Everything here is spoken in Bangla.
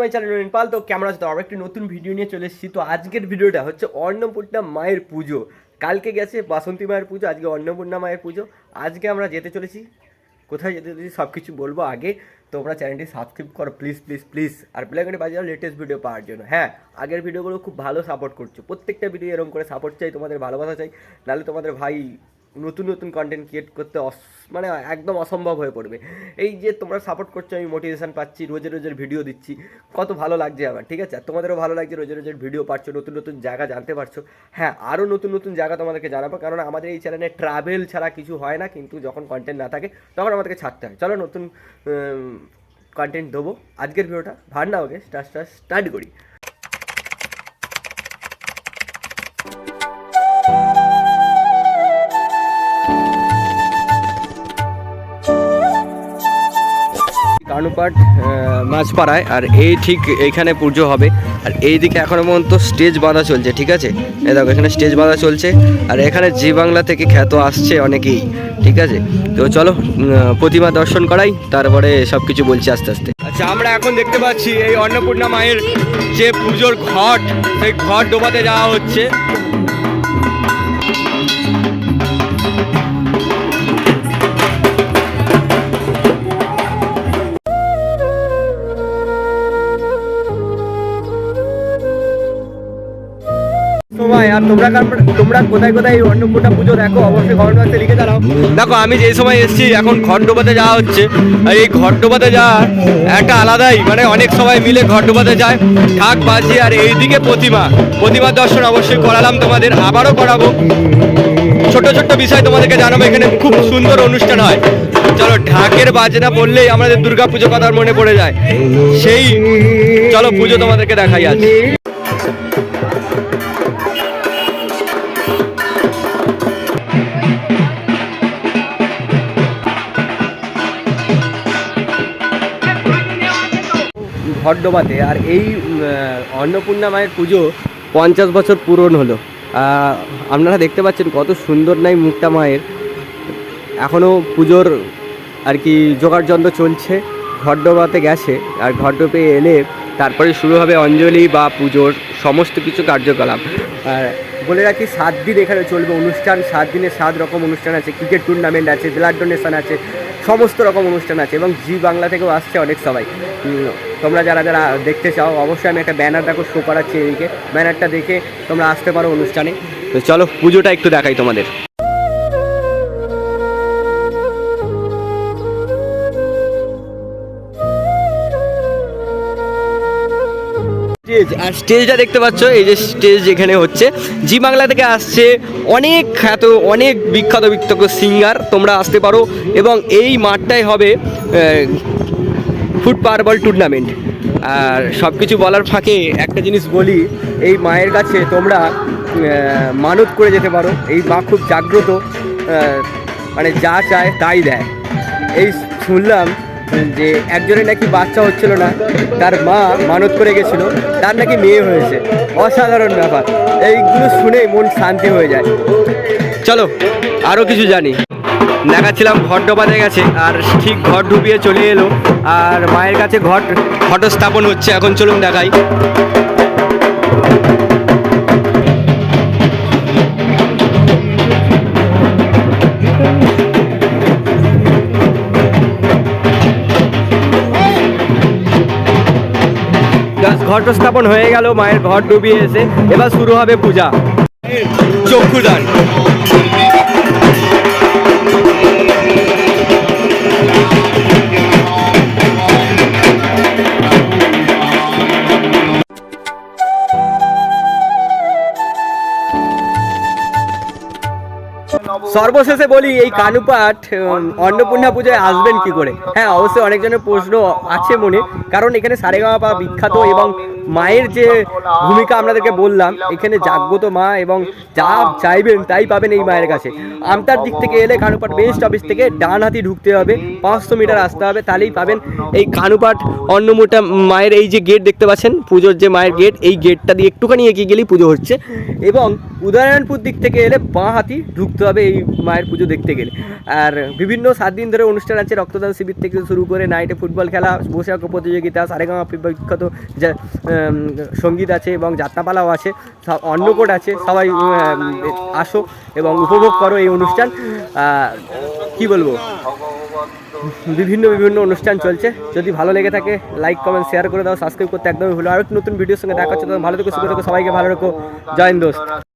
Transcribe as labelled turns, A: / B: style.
A: মাই চ্যানেল পাল। তো কেমন আছে? তো আবার একটি নতুন ভিডিও নিয়ে চলে এসেছি। তো আজকের ভিডিওটা হচ্ছে অন্নপূর্ণা মায়ের পুজো। কালকে গেছে বাসন্তী মায়ের পুজো, আজকে অন্নপূর্ণা মায়ের পুজো। আজকে আমরা যেতে চলেছি। কোথায় যেতে চলেছি সব কিছু বলব আগে। তোমরা চ্যানেলটি সাবস্ক্রাইব করো প্লিজ প্লিজ প্লিজ আর প্লেগানে বাজার লেটেস্ট ভিডিও পাওয়ার জন্য। হ্যাঁ আগের ভিডিওগুলো খুব ভালো সাপোর্ট করছ। প্রত্যেকটা ভিডিও এরকম করে সাপোর্ট চাই, তোমাদের ভালোবাসা চাই। নাহলে তোমাদের ভাই নতুন নতুন কন্টেন্ট ক্রিয়েট করতে অস- মানে একদম অসম্ভব হয়ে পড়বে। এই যে তোমরা সাপোর্ট করছ, আমি মোটিভেশন পাচ্ছি, রোজে রোজের ভিডিও দিচ্ছি, কত ভালো লাগছে আমার, ঠিক আছে? তোমাদেরও ভালো লাগছে রোজে রোজের ভিডিও পাচ্ছ, নতুন নতুন জায়গা জানতে পারছ। হ্যাঁ আরও নতুন নতুন জায়গা তোমাদেরকে জানাব কারণ আমাদের এই চ্যানেলে ট্রাভেল ছাড়া কিছু হয় না, কিন্তু যখন কন্টেন্ট না থাকে, তখন আমাদেরকে ছাড়তে হয়। চলো নতুন কন্টেন্ট দেবো। আজকের ভিডিওটা ভার না ওকে স্টার্ট স্টার্ট স্টার্ট করি। কানুপাট মাঝপাড়ায় আর এই ঠিক এইখানে পুজো হবে। আর এই দিকে এখনও পর্যন্ত স্টেজ বাঁধা চলছে, ঠিক আছে? এই দেখো, এখানে স্টেজ বাঁধা চলছে। আর এখানে জি বাংলা থেকে খ্যাত আসছে অনেকেই, ঠিক আছে? তো চলো প্রতিমা দর্শন করাই, তারপরে সব কিছু বলছি আস্তে আস্তে। আচ্ছা আমরা এখন দেখতে পাচ্ছি এই অন্নপূর্ণা মায়ের যে পুজোর ঘট, সেই ঘট ডোবাতে যাওয়া হচ্ছে। তোমরা তোমরা কোথায় কোথায় এই অন্নপূর্ণা পুজো দেখো? অবশ্যই কমেন্ট লিখে দেখো, আমি যে সময় এসেছি, এখন ঘর ডোবাতে যাওয়া হচ্ছে। আর এই ঘর ডোবাতে যাওয়ার একটা আলাদাই মানে অনেক সবাই মিলে ঘর ডোবাতে যায়। ঢাক বাজি আর এইদিকে প্রতিমা। প্রতিমা দর্শন অবশ্যই করালাম তোমাদের, আবারও করাবো। ছোট ছোট্ট বিষয় তোমাদেরকে জানাব, এখানে খুব সুন্দর অনুষ্ঠান হয়। চলো, ঢাকের বাজনা বললেই আমাদের দুর্গা পুজো কথা মনে পড়ে যায়। সেই, চলো পুজো তোমাদেরকে দেখাই আজ। ঘটডোবাতে আর এই অন্নপূর্ণা মায়ের পুজো পঞ্চাশ বছর পূরণ হলো। আপনারা দেখতে পাচ্ছেন কত সুন্দর নাই মুক্তা মায়ের। এখনও পুজোর আর কি জোগাড় যন্ত্র চলছে ঘটডোবাতে গেছে আর ঘটডোবে এলে তারপরে শুরু হবে অঞ্জলি বা পুজোর সমস্ত কিছু কার্যকলাপ। আর বলে রাখি, সাত দিন এখানে চলবে অনুষ্ঠান, সাত দিনে সাত রকম অনুষ্ঠান আছে, ক্রিকেট টুর্নামেন্ট আছে, ব্লাড ডোনেশন আছে, সমস্ত রকম অনুষ্ঠান আছে এবং জি বাংলা থেকেও আসছে অনেক সবাই। তোমরা যারা যারা দেখতে চাও, অবশ্যই আমি একটা ব্যানার দেখো শো করাচ্ছি এদিকে। ব্যানারটা দেখে তোমরা আসতে পারো অনুষ্ঠানে। তো চলো, পুজোটা একটু দেখাই তোমাদের। স্টেজ আর স্টেজটা দেখতে পাচ্ছ, এই যে স্টেজ এখানে হচ্ছে। জি বাংলা থেকে আসছে অনেক খ্যাত, অনেক বিখ্যাত বিখ্যাত সিঙ্গার তোমরা আসতে পারো। এবং এই মাঠটাই হবে ফুট পারবল টুর্নামেন্ট। আর সব কিছু বলার ফাঁকে একটা জিনিস বলি, এই মায়ের কাছে তোমরা মানত করে যেতে পারো। এই মা খুব জাগ্রত মানে যা চায় তাই দেয়। এই শুনলাম যে একজনের নাকি বাচ্চা হচ্ছিল না, তার মা মানত করে গেছিল, তার নাকি মেয়ে হয়েছে। অসাধারণ ব্যাপার। এইগুলো শুনে মন শান্তি হয়ে যায়। চলো আরও কিছু জানি। দেখাচ্ছিলাম ঘট ডোবাতে গেছে, আর ঠিক ঘর ডুবিয়ে চলে এলো আর মায়ের কাছে ঘট ঘট স্থাপন হচ্ছে, এখন চলুন দেখাই। ঘট স্থাপন হয়ে গেল, মায়ের ঘর ডুবিয়ে এসে, এবার শুরু হবে পূজা। চক্ষুদান। সর্বশেষে বলি, এই কানুপাঠ অন্নপূর্ণা পুজোয় আসবেন কি করে? হ্যাঁ অবশ্যই অনেকজনের প্রশ্ন আছে মনে। কারণ এখানে সারেগামা বিখ্যাত এবং মায়ের যে ভূমিকা আপনাদেরকে বললাম এখানে জাগ্রত মা এবং যা চাইবেন তাই পাবেন এই মায়ের কাছে। আমতার দিক থেকে এলে কানুপাট বেস্ট অফিস থেকে ডান হাতি ঢুকতে হবে পাঁচশো মিটার আসতে হবে তাহলেই পাবেন এই কানুপাট অন্নমোটা মায়ের এই যে গেট দেখতে পাচ্ছেন পুজোর যে মায়ের গেট এই গেটটা দিয়ে একটুখানি এগিয়ে গেলেই পুজো হচ্ছে। এবং উদয়নারায়ণপুর দিক থেকে এলে বাঁ হাতি ঢুকতে হবে এই মায়ের পুজো দেখতে গেলে। আর বিভিন্ন সাত দিন ধরে অনুষ্ঠান আছে রক্তদান শিবির থেকে শুরু করে নাইটে ফুটবল খেলা বসে আঁকো প্রতিযোগিতা সারেগামা বিখ্যাত সংগীত আছে এবং যাত্রাপালাও আছে অন্নকোট আছে, সবাই আসো এবং উপভোগ করো এই অনুষ্ঠান। কি বলব? বিভিন্ন বিভিন্ন অনুষ্ঠান চলছে। যদি ভালো লেগে থাকে লাইক কমেন্ট শেয়ার করে দাও সাবস্ক্রাইব করতে একদমই ভুলো আর নতুন ভিডিওর সঙ্গে দেখা হচ্ছে ভালো থেকে, সুখে থেকো, সবাইকে ভালো রেখো। জয়েন দোস্ত